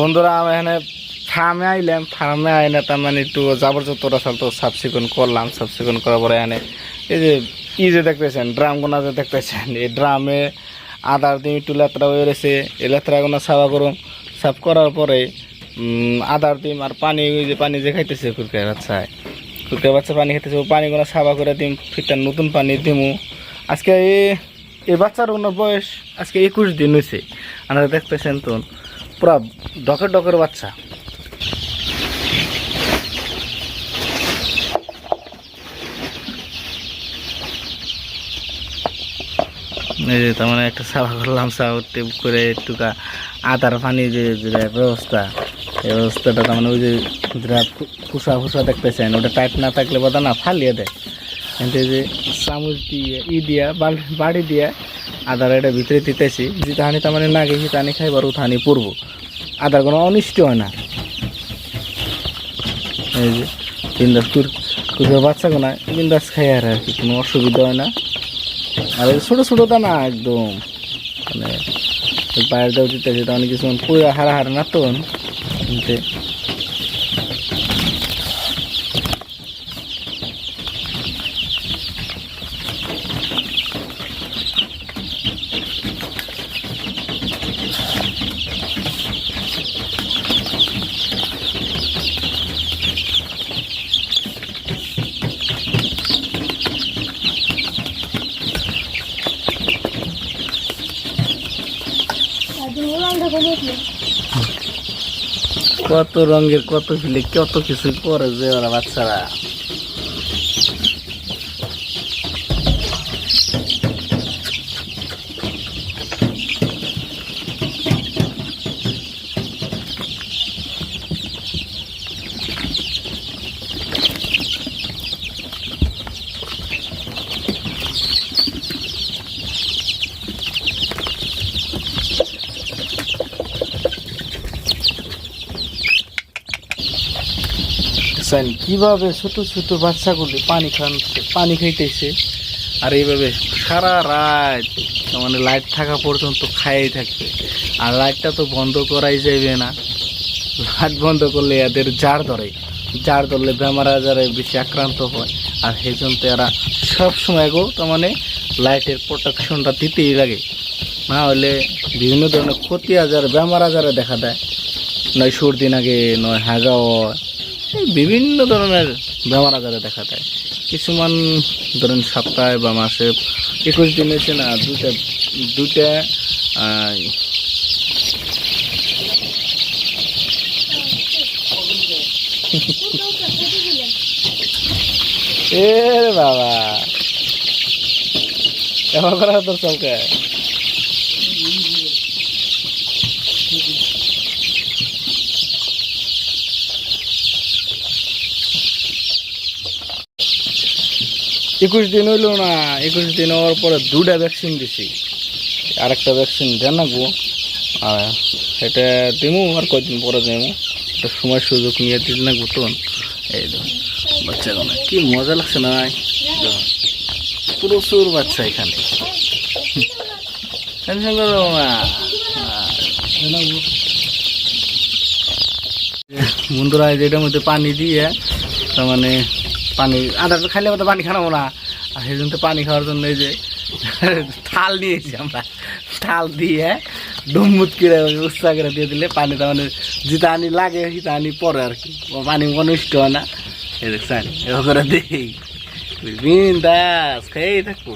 বন্ধুরা, আমি এখানে ফার্মে আইলাম ফার্মে আইলে তার মানে একটু জাবর জোতরা সাল তো সাফ চিকুন করলাম সাফ চিকুন করার পরে এখানে এই যে, ই যে দেখতেছেন, ড্রামগুনা যে দেখতেছেন, এই ড্রামে আদার দিয়ে একটু লেতরা হয়ে রয়েছে, এই লেত্রাগুলো সাফা করুন সাফ করার পরে আদার দিম আর পানি, ওই যে পানি যে খাইতেছে কুরকার বাচ্চায় কুরকার বাচ্চা পানি খাইতেছে, ওই পানিগুলো সাফা করে দিম ফিরটা নতুন পানি দিমু। আজকে এই বাচ্চার ওনার বয়স আজকে একুশ দিন হয়েছে আপনারা দেখতেছেন তো পুরা ডকের ডকের বাচ্চা। এই যে তার মানে একটা সাফা করলাম, সাফা টেপ করে একটু কা- আদার পানি যে ব্যবস্থা, এই ব্যবস্থাটা তার মানে ওই যে যেটা ফুসা ফুসা দেখতেছেন ওটা টাইট না থাকলে বাদা না, ফালিয়ে দেয়। কিন্তু এই যে চামচ দিয়ে, ই দিয়া বাড়ি দিয়া আদার এটা ভিতরে দিতেছি যে হানি তার মানে না গেছি তানি খাইবার উঠানি পড়ব আদার কোনো অনিষ্ট হয় না। এই যে, বিন্দাস কুর কুকুর বাচ্চা গোনা বিন্দাস খাই আর কি, কোনো অসুবিধা হয় না। আর ছোটো ছোটো দানা একদম মানে পায়ের দেওয়া দিতেছে, তার মানে কিছু পুরা হারা হারা না তো কত রঙের কত ফিলে কত কিছু করে যে ওরা বাচ্চারা। দেখছেন কীভাবে ছোট ছোট বাচ্চাগুলি পানি খাচ্ছে, পানি খাইতেছে। আর এইভাবে সারা রাত মানে লাইট থাকা পর্যন্ত খাইই থাকবে। আর লাইটটা তো বন্ধ করাই যাবে না। লাইট বন্ধ করলে এদের জার ধরে। জার ধরলে বেমার আজারে বেশি আক্রান্ত হয়। আর সেই জন্য এরা সবসময় গো, তার মানে লাইটের প্রোটেকশনটা দিতেই লাগে। না হলে বিভিন্ন ধরনের ক্ষতি আজার, বেমার আজারে দেখা দেয়। নয় সর্দি লাগে নয় হাগা হয় বিভিন্ন ধরনের বেমার আজারে দেখা দেয় কিছুমান ধরেন সপ্তাহে বা মাসে একুশ দিন হয়েছে না দুটা দুটা এ বাবা। এমন করা তোর চলকে। একুশ দিন হইল না, একুশ দিন হওয়ার পরে দুটা ভ্যাকসিন দিছি। আর একটা ভ্যাকসিন দেন গো। আর সেটা দিমু, আর কয়দিন পরে দেবো একটা সময় সুযোগ নিয়ে দিন না গুতন এই তো বাচ্চা কি মজা লাগছে না প্রচুর বাচ্চা এখানে। টেনশন করো না বন্ধুরা, এই এটার মধ্যে পানি দিয়ে, তার মানে পানি আদা তো খাইলে তো পানি খানাবো না আর সেই জন্য পানি খাওয়ার জন্য এই যে থাল নিয়েছি আমরা। থাল দিয়ে ডুমুত করে উৎসাহ করে দিয়ে দিলে পানি তার মানে যেটা আনি লাগে সেটা আনি পরে আর কি। পানি অনিষ্ট হয় না। এই দেখছেন, এভাবে করে দিই। বিন্দাস, খেয়েই থাকব।